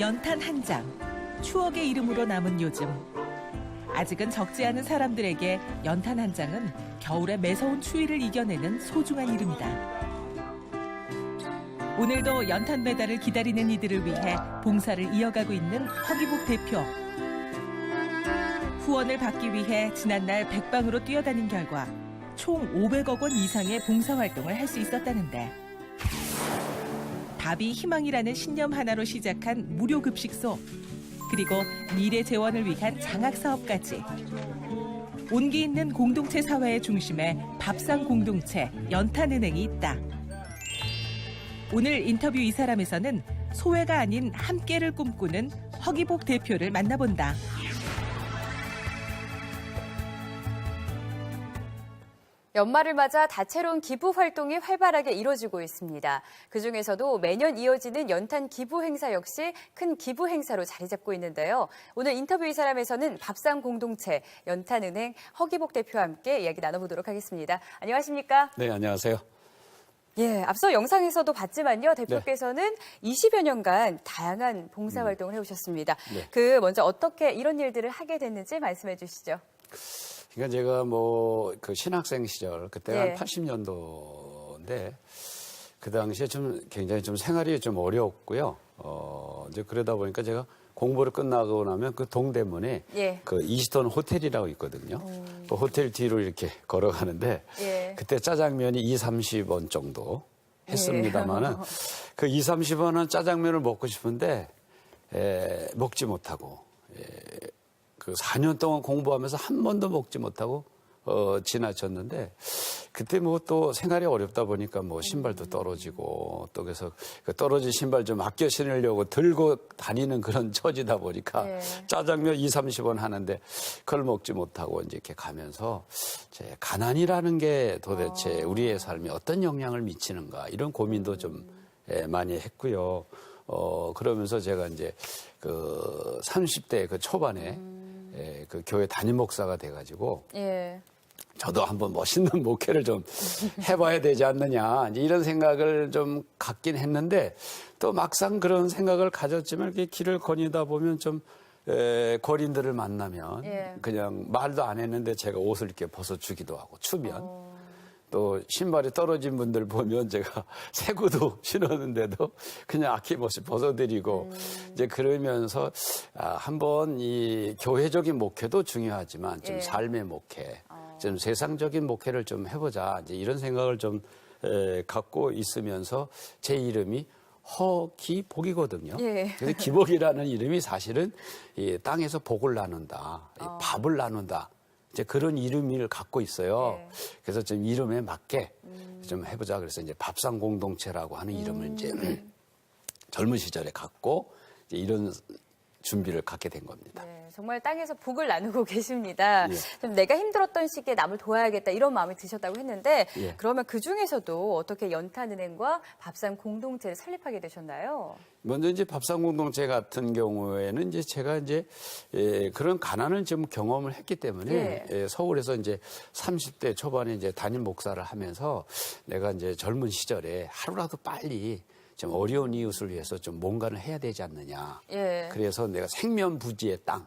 연탄 한 장, 추억의 이름으로 남은 요즘. 아직은 적지 않은 사람들에게 연탄 한 장은 겨울의 매서운 추위를 이겨내는 소중한 이름이다. 오늘도 연탄 배달을 기다리는 이들을 위해 봉사를 이어가고 있는 허기복 대표. 후원을 받기 위해 지난날 백방으로 뛰어다닌 결과 총 500억 원 이상의 봉사활동을 할 수 있었다는데 답이 희망이라는 신념 하나로 시작한 무료 급식소 그리고 미래 재원을 위한 장학 사업까지 온기 있는 공동체 사회의 중심에 밥상 공동체 연탄은행이 있다. 오늘 인터뷰 이 사람에서는 소외가 아닌 함께를 꿈꾸는 허기복 대표를 만나본다. 연말을 맞아 다채로운 기부 활동이 활발하게 이뤄지고 있습니다. 그 중에서도 매년 이어지는 연탄 기부 행사 역시 큰 기부 행사로 자리 잡고 있는데요. 오늘 인터뷰 이 사람에서는 밥상 공동체 연탄은행 허기복 대표와 함께 이야기 나눠보도록 하겠습니다. 안녕하십니까? 네, 안녕하세요. 예, 앞서 영상에서도 봤지만요. 대표께서는 20여 년간 다양한 봉사 활동을 해오셨습니다. 네. 그 먼저 어떻게 이런 일들을 하게 됐는지 말씀해 주시죠. 그러니까 제가 뭐 그 신학생 시절 그때가 네. 한 80년도인데 그 당시에 좀 굉장히 좀 생활이 좀 어려웠고요. 어 이제 그러다 보니까 제가 공부를 끝나고 나면 그 동대문에 예. 그 이시돈 호텔이라고 있거든요. 그 호텔 뒤로 이렇게 걸어가는데 예. 그때 짜장면이 2, 30원 정도 했습니다만은 그 2, 30원은 짜장면을 먹고 싶은데 에, 먹지 못하고 에, 그 4년 동안 공부하면서 한 번도 먹지 못하고 어, 지나쳤는데 그때 뭐 또 생활이 어렵다 보니까 뭐 신발도 떨어지고 또 그래서 그 떨어진 신발 좀 아껴 신으려고 들고 다니는 그런 처지다 보니까 예. 짜장면 2, 30원 하는데 그걸 먹지 못하고 이제 이렇게 가면서 제 가난이라는 게 도대체 우리의 삶에 어떤 영향을 미치는가 이런 고민도 좀 예, 많이 했고요. 어, 그러면서 제가 이제 그 30대 그 초반에 예, 그 교회 담임 목사가 돼가지고 예. 저도 한번 멋있는 목회를 좀 해봐야 되지 않느냐 이제 이런 생각을 좀 갖긴 했는데 또 막상 그런 생각을 가졌지만 이렇게 길을 거니다 보면 좀 에, 거린들을 만나면 예. 그냥 말도 안 했는데 제가 옷을 이렇게 벗어주기도 하고 추면 또 신발이 떨어진 분들 보면 제가 새 구두 신었는데도 그냥 아낌없이 벗어드리고 이제 그러면서 아, 한번 이 교회적인 목회도 중요하지만 좀 예. 삶의 목회, 좀 세상적인 목회를 좀 해보자 이제 이런 생각을 좀 에, 갖고 있으면서 제 이름이 허기복이거든요. 예. 그래서 기복이라는 이름이 사실은 이 땅에서 복을 나눈다, 이 밥을 나눈다. 이제 그런 이름을 갖고 있어요. 네. 그래서 좀 이름에 맞게 좀 해보자. 그래서 이제 밥상 공동체라고 하는 이름을 이제 젊은 시절에 갖고 이제 이런 준비를 갖게 된 겁니다. 네, 정말 땅에서 복을 나누고 계십니다. 예. 좀 내가 힘들었던 시기에 남을 도와야겠다 이런 마음이 드셨다고 했는데 예. 그러면 그 중에서도 어떻게 연탄은행과 밥상 공동체를 설립하게 되셨나요? 먼저 이제 밥상 공동체 같은 경우에는 이제 제가 이제 예, 그런 가난을 좀 경험을 했기 때문에 예. 예, 서울에서 이제 30대 초반에 이제 담임 목사를 하면서 내가 이제 젊은 시절에 하루라도 빨리 좀 어려운 이웃을 위해서 좀 뭔가를 해야 되지 않느냐. 예. 그래서 내가 생면부지의 땅,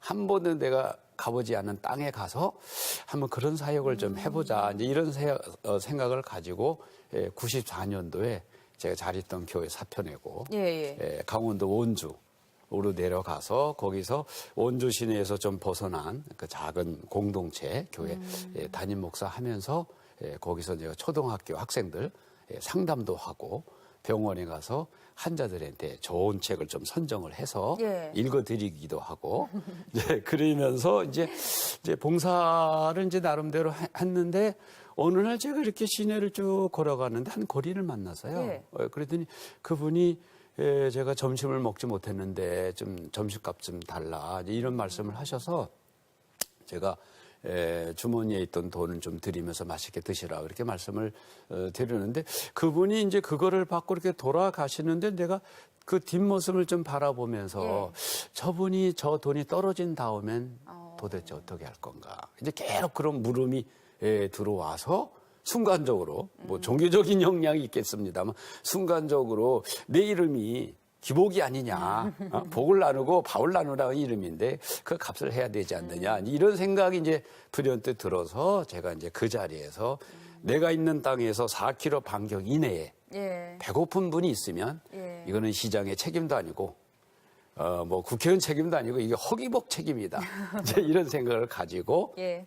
한 번은 내가 가보지 않은 땅에 가서 한번 그런 사역을 좀 해보자. 이제 이런 세- 어, 생각을 가지고 94년도에 제가 잘 있던 교회 사표 내고 예, 예. 예, 강원도 원주로 내려가서 거기서 원주 시내에서 좀 벗어난 그 작은 공동체 교회 예, 담임 목사 하면서 예, 거기서 제가 초등학교 학생들 예, 상담도 하고 병원에 가서 환자들한테 좋은 책을 좀 선정을 해서 예. 읽어드리기도 하고 이제 그러면서 이제 이제 봉사를 이제 나름대로 하- 했는데 어느 날 제가 이렇게 시내를 쭉 걸어가는데 한 거리를 만나서요. 예. 어, 그랬더니 그분이 에, 제가 점심을 먹지 못했는데 좀 점심값 좀 달라 이제 이런 말씀을 하셔서 제가 에, 주머니에 있던 돈을 좀 드리면서 맛있게 드시라 그렇게 말씀을 어, 드리는데 그분이 이제 그거를 받고 이렇게 돌아가시는데 내가 그 뒷모습을 좀 바라보면서 저분이 저 돈이 떨어진 다음엔 도대체 어떻게 할 건가. 이제 계속 그런 물음이 에, 들어와서 순간적으로 뭐 종교적인 영향이 있겠습니다만 순간적으로 내 이름이 기복이 아니냐. 어? 복을 나누고 밥을 나누라는 이름인데 그 값을 해야 되지 않느냐. 이런 생각이 이제 불현듯 들어서 제가 이제 그 자리에서 내가 있는 땅에서 4km 반경 이내에 예. 배고픈 분이 있으면 예. 이거는 시장의 책임도 아니고 어 뭐 국회의원 책임도 아니고 이게 허기복 책임이다. 이제 이런 생각을 가지고 예.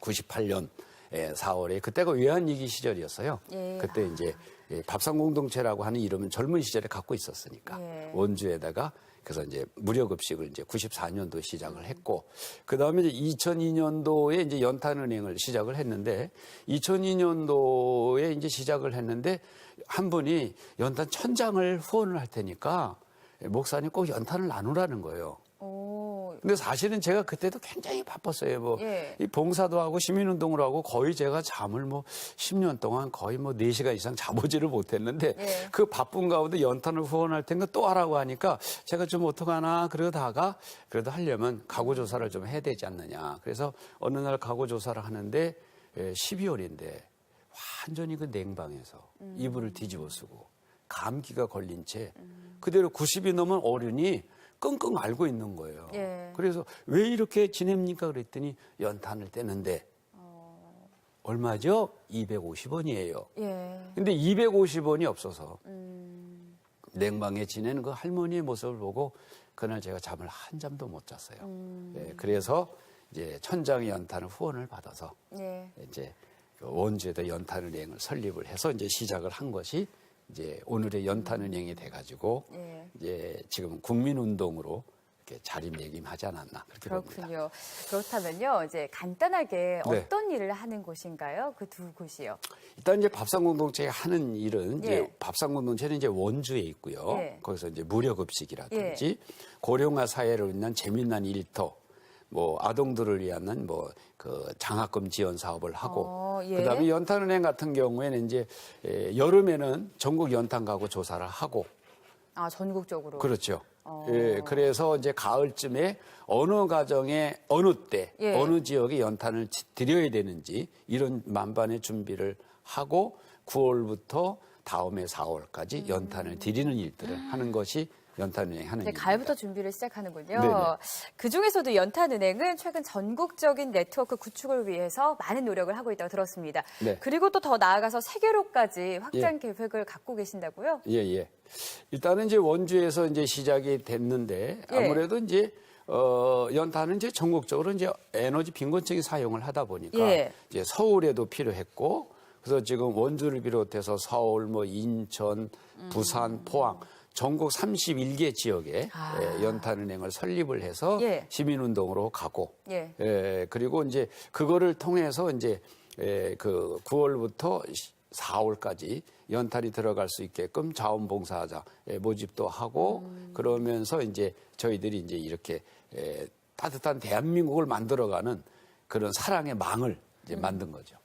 98년 4월에 그때가 외환위기 시절이었어요. 예. 그때 이제 예, 밥상공동체라고 하는 이름은 젊은 시절에 갖고 있었으니까 예. 원주에다가 그래서 이제 무료급식을 이제 94년도 시작을 했고 그 다음에 이제 2002년도에 이제 연탄은행을 시작을 했는데 2002년도에 이제 시작을 했는데 한 분이 연탄 천 장을 후원을 할 테니까 목사님 꼭 연탄을 나누라는 거예요. 오. 근데 사실은 제가 그때도 굉장히 바빴어요. 뭐, 예. 이 봉사도 하고 시민운동을 하고 거의 제가 잠을 뭐 10년 동안 거의 뭐 4시간 이상 자보지를 못했는데 예. 그 바쁜 가운데 연탄을 후원할 텐가 또 하라고 하니까 제가 좀 어떡하나 그러다가 그래도 하려면 가구조사를 좀 해야 되지 않느냐. 그래서 어느 날 가구조사를 하는데 12월인데 완전히 그 냉방에서 음. 이불을 뒤집어 쓰고 감기가 걸린 채 그대로 90이 넘은 어른이 끙끙 앓고 있는 거예요. 예. 그래서 왜 이렇게 지냅니까? 그랬더니 연탄을 떼는데 얼마죠? 250원이에요. 예. 근데 250원이 없어서 음. 냉방에 지내는 그 할머니의 모습을 보고 그날 제가 잠을 한 잠도 못 잤어요. 음. 예, 그래서 이제 천장의 연탄을 후원을 받아서 예. 이제 그 원주에다 연탄은행을 설립을 해서 이제 시작을 한 것이 이제 오늘의 연탄은행이 돼가지고 예. 이제 지금 국민운동으로 이렇게 자리매김하지 않았나 그렇게 봅니다. 그렇군요. 그렇다면요, 이제 간단하게 네. 어떤 일을 하는 곳인가요? 그 두 곳이요. 일단 이제 밥상공동체가 하는 일은 이제 예. 밥상공동체는 이제 원주에 있고요. 예. 거기서 이제 무료급식이라든지 고령화 사회를 위한 재미난 일터, 뭐 아동들을 위한 뭐 그 장학금 지원 사업을 하고 어, 예. 그다음에 연탄은행 같은 경우에는 이제 에, 여름에는 전국 연탄 가구 조사를 하고 아, 전국적으로. 그렇죠. 어. 예, 그래서 이제 가을쯤에 어느 가정에 어느 때 예. 어느 지역에 연탄을 지- 드려야 되는지 이런 만반의 준비를 하고 9월부터 다음해 4월까지 연탄을 드리는 일들을 하는 것이 연탄 은행 하는 이제 일입니다. 가을부터 준비를 시작하는군요. 네네. 그 중에서도 연탄은행은 최근 전국적인 네트워크 구축을 위해서 많은 노력을 하고 있다고 들었습니다. 네. 그리고 또 더 나아가서 세계로까지 확장 계획을 갖고 계신다고요? 예, 예. 일단은 이제 원주에서 이제 시작이 됐는데 예. 아무래도 이제 어, 연탄은 이제 전국적으로 이제 에너지 빈곤층이 사용을 하다 보니까 예. 이제 서울에도 필요했고 그래서 지금 원주를 비롯해서 서울, 뭐 인천, 부산, 포항 전국 31개 지역에 아. 예, 연탄은행을 설립을 해서 예. 시민운동으로 가고 예. 예, 그리고 이제 그거를 통해서 이제 예, 그 9월부터 4월까지 연탄이 들어갈 수 있게끔 자원봉사자 예, 모집도 하고 음. 그러면서 이제 저희들이 이제 이렇게 예, 따뜻한 대한민국을 만들어가는 그런 사랑의 망을 음. 이제 만든 거죠.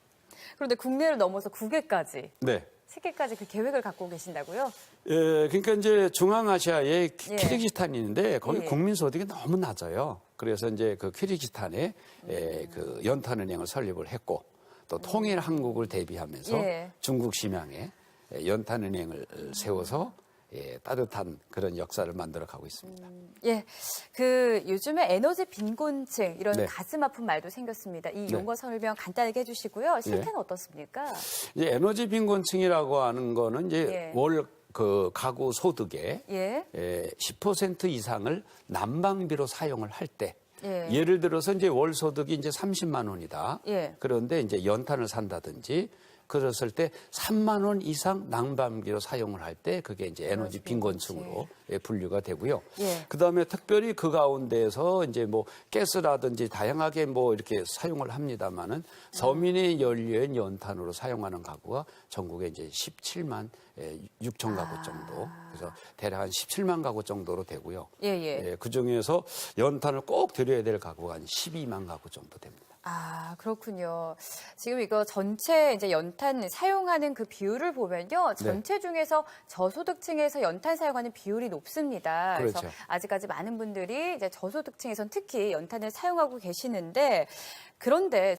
그런데 국내를 넘어서 국외까지, 네. 세계까지 그 계획을 갖고 계신다고요? 예, 그러니까 이제 중앙아시아에 키- 예. 키르기스탄이 있는데 거기 예. 국민 소득이 너무 낮아요. 그래서 이제 그 키르기스탄에 예, 음. 그 연탄은행을 설립을 했고 또 통일 한국을 대비하면서 예. 중국 심양에 예, 연탄은행을 세워서 예, 따뜻한 그런 역사를 만들어 가고 있습니다. 예, 그 요즘에 에너지 빈곤층 이런 네. 가슴 아픈 말도 생겼습니다. 이 네. 용어 설명 간단하게 해주시고요. 실태는 어떻습니까? 이제 에너지 빈곤층이라고 하는 거는 이제 예. 월그 가구 소득의 예, 예, 10% 이상을 난방비로 사용을 할때 예. 예를 들어서 이제 월 소득이 이제 30만 원이다. 예. 그런데 이제 연탄을 산다든지 그랬을 때 3만 원 이상 난방비로 사용을 할 때 그게 이제 에너지 빈곤층으로 예, 분류가 되고요. 예. 그다음에 특별히 그 가운데서 이제 뭐 가스라든지 다양하게 뭐 이렇게 사용을 합니다마는 서민의 연료인 연탄으로 사용하는 가구가 전국에 이제 17만 6천 가구 아. 정도. 그래서 대략 한 17만 가구 정도로 되고요. 예, 예. 그 중에서 연탄을 꼭 드려야 될 가구가 한 12만 가구 정도 됩니다. 아, 그렇군요. 지금 이거 전체 이제 연탄 사용하는 그 비율을 보면요. 네. 전체 중에서 저소득층에서 연탄 사용하는 비율이 높습니다. 그래서 그렇죠. 아직까지 많은 분들이 이제 저소득층에선 특히 연탄을 사용하고 계시는데 그런데